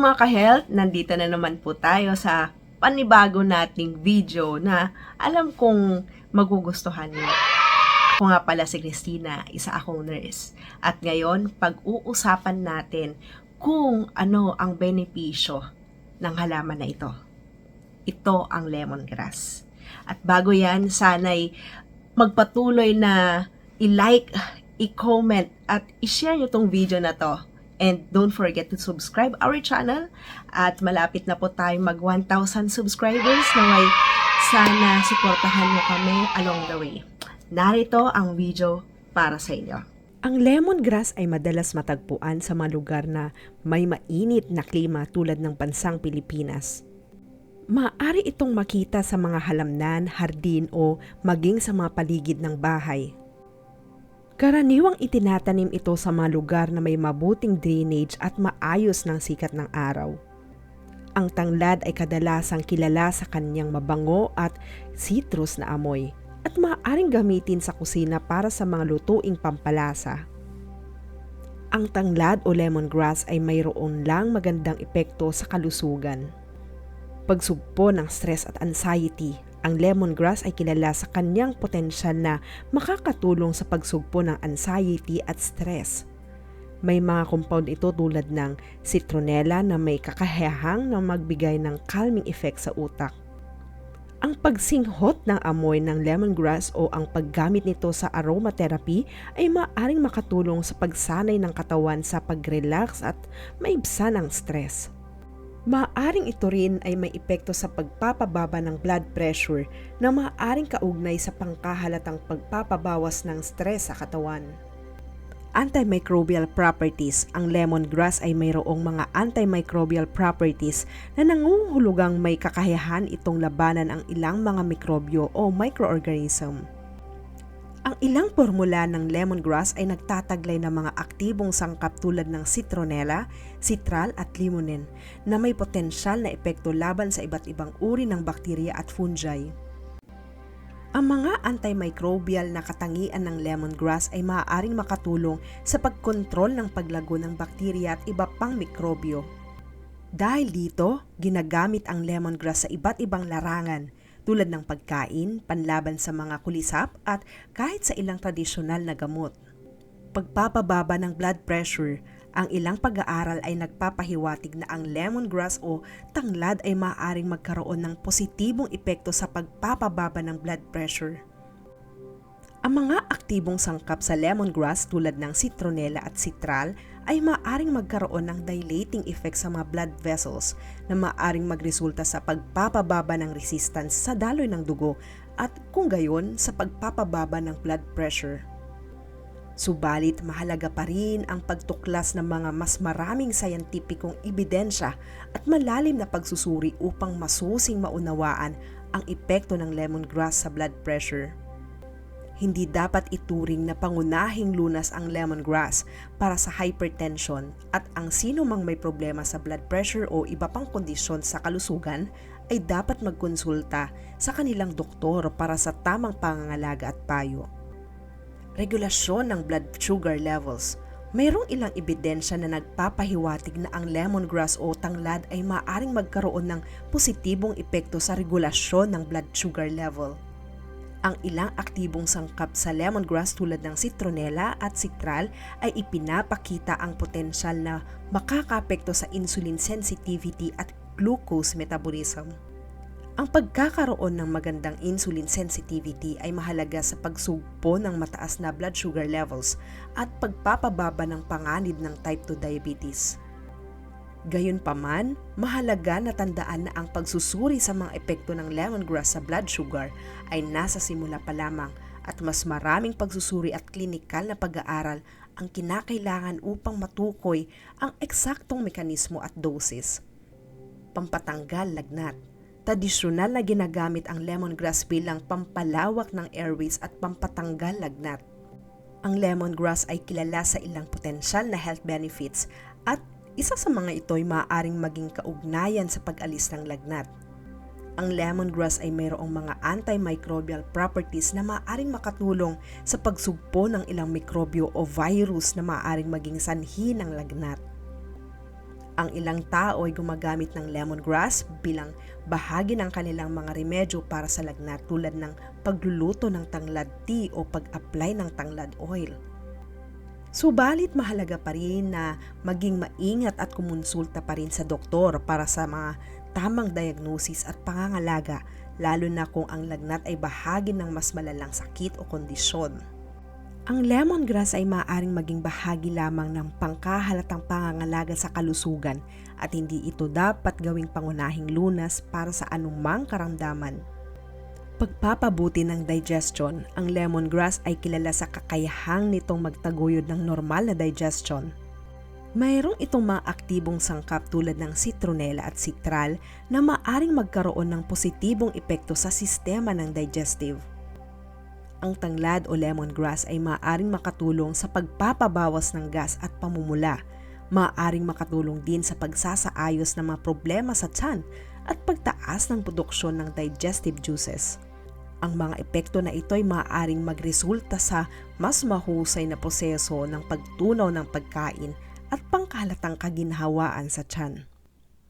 mga ka-health, nandito na naman po tayo sa panibago nating video na alam kong magugustuhan niyo. Ako nga pala si Christina, isa akong nurse. At ngayon, pag-uusapan natin kung ano ang benepisyo ng halaman na ito. Ito ang lemongrass. At bago yan, sana'y magpatuloy na i-like, i-comment, at i-share nyo tong video na to And don't forget to subscribe our channel. At malapit na po tayo mag 1,000 subscribers na may sana suportahan nyo kami along the way. Narito ang video para sa inyo. Ang lemongrass ay madalas matagpuan sa mga lugar na may mainit na klima tulad ng bansang Pilipinas. Maaari itong makita sa mga halamnan, hardin o maging sa mga paligid ng bahay. Karaniwang itinatanim ito sa mga lugar na may mabuting drainage at maayos ng sikat ng araw. Ang tanglad ay kadalasang kilala sa kanyang mabango at citrus na amoy at maaaring gamitin sa kusina para sa mga lutuing pampalasa. Ang tanglad o lemongrass ay mayroon lang magandang epekto sa kalusugan. Pagsugpo ng stress at anxiety ang lemongrass ay kilala sa kanyang potensyal na makakatulong sa pagsugpo ng anxiety at stress. May mga compound ito tulad ng citronella na may kakahiyahang na magbigay ng calming effect sa utak. Ang pagsinghot ng amoy ng lemongrass o ang paggamit nito sa aromatherapy ay maaaring makatulong sa pagsanay ng katawan sa pag-relax at maibsan ang stress. Maaring ito rin ay may epekto sa pagpapababa ng blood pressure na maaring kaugnay sa pangkahalatang pagpapabawas ng stress sa katawan. Antimicrobial properties Ang lemongrass ay mayroong mga antimicrobial properties na nangunghulugang may kakayahan itong labanan ang ilang mga mikrobyo o microorganism. Ang ilang formula ng lemongrass ay nagtataglay ng mga aktibong sangkap tulad ng citronella, citral at limonin na may potensyal na epekto laban sa iba't ibang uri ng bakterya at fungi. Ang mga antimicrobial na katangian ng lemongrass ay maaaring makatulong sa pagkontrol ng paglago ng bakterya at iba pang mikrobyo. Dahil dito, ginagamit ang lemongrass sa iba't ibang larangan – tulad ng pagkain, panlaban sa mga kulisap at kahit sa ilang tradisyonal na gamot. Pagpapababa ng blood pressure, ang ilang pag-aaral ay nagpapahiwatig na ang lemongrass o tanglad ay maaaring magkaroon ng positibong epekto sa pagpapababa ng blood pressure. Ang mga aktibong sangkap sa lemongrass tulad ng citronella at citral ay maaring magkaroon ng dilating effect sa mga blood vessels na maaring magresulta sa pagpapababa ng resistance sa daloy ng dugo at kung gayon sa pagpapababa ng blood pressure. Subalit mahalaga pa rin ang pagtuklas ng mga mas maraming sayantipikong ebidensya at malalim na pagsusuri upang masusing maunawaan ang epekto ng lemongrass sa blood pressure. Hindi dapat ituring na pangunahing lunas ang lemongrass para sa hypertension at ang sino mang may problema sa blood pressure o iba pang kondisyon sa kalusugan ay dapat magkonsulta sa kanilang doktor para sa tamang pangangalaga at payo. Regulasyon ng blood sugar levels Mayroong ilang ebidensya na nagpapahiwatig na ang lemongrass o tanglad ay maaring magkaroon ng positibong epekto sa regulasyon ng blood sugar level. Ang ilang aktibong sangkap sa lemongrass tulad ng citronella at citral ay ipinapakita ang potensyal na makakapekto sa insulin sensitivity at glucose metabolism. Ang pagkakaroon ng magandang insulin sensitivity ay mahalaga sa pagsugpo ng mataas na blood sugar levels at pagpapababa ng panganib ng type 2 diabetes. Gayunpaman, mahalaga na tandaan na ang pagsusuri sa mga epekto ng lemongrass sa blood sugar ay nasa simula pa lamang at mas maraming pagsusuri at klinikal na pag-aaral ang kinakailangan upang matukoy ang eksaktong mekanismo at dosis. Pampatanggal lagnat Tradisyonal na ginagamit ang lemongrass bilang pampalawak ng airways at pampatanggal lagnat. Ang lemongrass ay kilala sa ilang potensyal na health benefits at isa sa mga ito ay maaaring maging kaugnayan sa pag-alis ng lagnat. Ang lemongrass ay mayroong mga antimicrobial properties na maaaring makatulong sa pagsugpo ng ilang mikrobyo o virus na maaaring maging sanhi ng lagnat. Ang ilang tao ay gumagamit ng lemongrass bilang bahagi ng kanilang mga remedyo para sa lagnat tulad ng pagluluto ng tanglad tea o pag-apply ng tanglad oil. Subalit mahalaga pa rin na maging maingat at kumonsulta pa rin sa doktor para sa mga tamang diagnosis at pangangalaga lalo na kung ang lagnat ay bahagi ng mas malalang sakit o kondisyon. Ang lemongrass ay maaaring maging bahagi lamang ng pangkahalatang pangangalaga sa kalusugan at hindi ito dapat gawing pangunahing lunas para sa anumang karamdaman. Pagpapabuti ng digestion, ang lemongrass ay kilala sa kakayahang nitong magtaguyod ng normal na digestion. Mayroong itong mga aktibong sangkap tulad ng citronella at citral na maaring magkaroon ng positibong epekto sa sistema ng digestive. Ang tanglad o lemongrass ay maaring makatulong sa pagpapabawas ng gas at pamumula. Maaring makatulong din sa pagsasaayos ng mga problema sa tiyan at pagtaas ng produksyon ng digestive juices. Ang mga epekto na ito ay maaaring magresulta sa mas mahusay na proseso ng pagtunaw ng pagkain at pangkalatang kaginhawaan sa tiyan.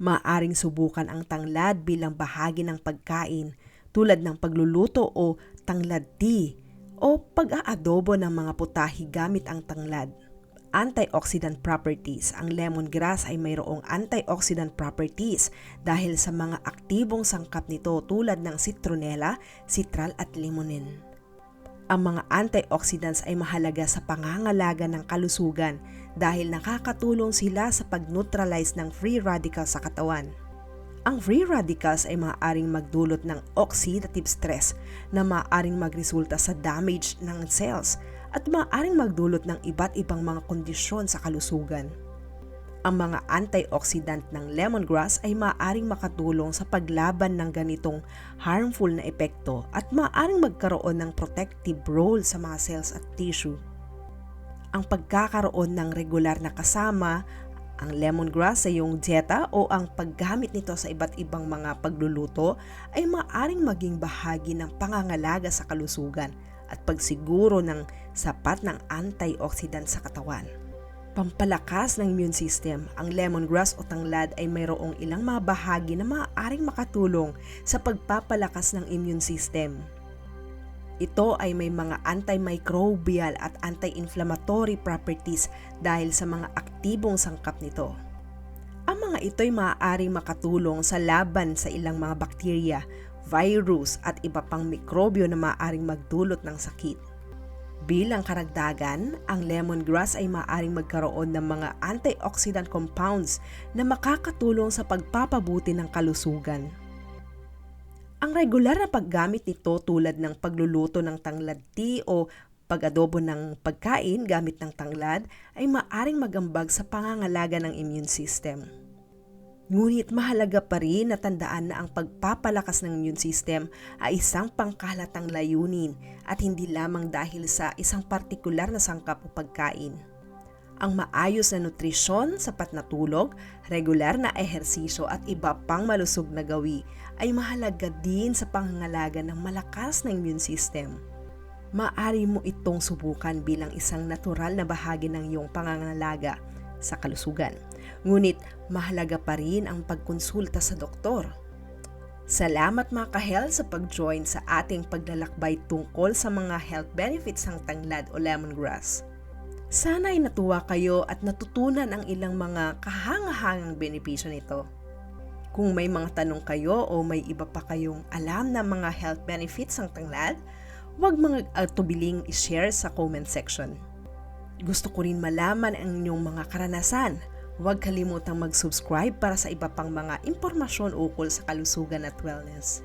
Maaring subukan ang tanglad bilang bahagi ng pagkain tulad ng pagluluto o tanglad tea o pag-aadobo ng mga putahe gamit ang tanglad. Antioxidant properties. Ang lemongrass ay mayroong antioxidant properties dahil sa mga aktibong sangkap nito tulad ng citronella, citral at limonin. Ang mga antioxidants ay mahalaga sa pangangalaga ng kalusugan dahil nakakatulong sila sa pag-neutralize ng free radicals sa katawan. Ang free radicals ay maaaring magdulot ng oxidative stress na maaaring magresulta sa damage ng cells at maaaring magdulot ng iba't ibang mga kondisyon sa kalusugan. Ang mga antioxidant ng lemongrass ay maaaring makatulong sa paglaban ng ganitong harmful na epekto at maaaring magkaroon ng protective role sa mga cells at tissue. Ang pagkakaroon ng regular na kasama ang lemongrass sa iyong dieta o ang paggamit nito sa iba't ibang mga pagluluto ay maaring maging bahagi ng pangangalaga sa kalusugan at pagsiguro ng sapat ng antioxidant sa katawan. Pampalakas ng immune system, ang lemongrass o tanglad ay mayroong ilang mga bahagi na maaaring makatulong sa pagpapalakas ng immune system. Ito ay may mga antimicrobial at anti-inflammatory properties dahil sa mga aktibong sangkap nito. Ang mga ito ay maaaring makatulong sa laban sa ilang mga bakterya, virus at iba pang mikrobyo na maaaring magdulot ng sakit. Bilang karagdagan, ang lemongrass ay maaaring magkaroon ng mga antioxidant compounds na makakatulong sa pagpapabuti ng kalusugan. Ang regular na paggamit nito tulad ng pagluluto ng tanglad tea o pag-adobo ng pagkain gamit ng tanglad ay maaring magambag sa pangangalaga ng immune system. Ngunit mahalaga pa rin na tandaan na ang pagpapalakas ng immune system ay isang pangkalatang layunin at hindi lamang dahil sa isang partikular na sangkap o pagkain. Ang maayos na nutrisyon, sapat na tulog, regular na ehersisyo at iba pang malusog na gawi ay mahalaga din sa pangangalaga ng malakas na immune system. Maari mo itong subukan bilang isang natural na bahagi ng iyong pangangalaga sa kalusugan. Ngunit mahalaga pa rin ang pagkonsulta sa doktor. Salamat mga ka-health sa pag-join sa ating paglalakbay tungkol sa mga health benefits ng tanglad o lemongrass. Sana ay natuwa kayo at natutunan ang ilang mga kahangahangang benepisyo nito. Kung may mga tanong kayo o may iba pa kayong alam na mga health benefits ng tanglad, huwag mga atubiling i-share sa comment section. Gusto ko rin malaman ang inyong mga karanasan. Huwag kalimutang mag-subscribe para sa iba pang mga impormasyon ukol sa kalusugan at wellness.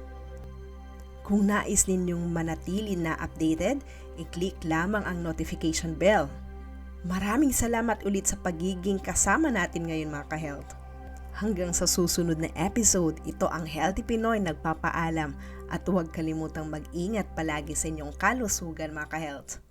Kung nais ninyong manatili na updated, i-click lamang ang notification bell. Maraming salamat ulit sa pagiging kasama natin ngayon mga ka-health. Hanggang sa susunod na episode, ito ang Healthy Pinoy nagpapaalam at huwag kalimutang mag-ingat palagi sa inyong kalusugan mga ka-health.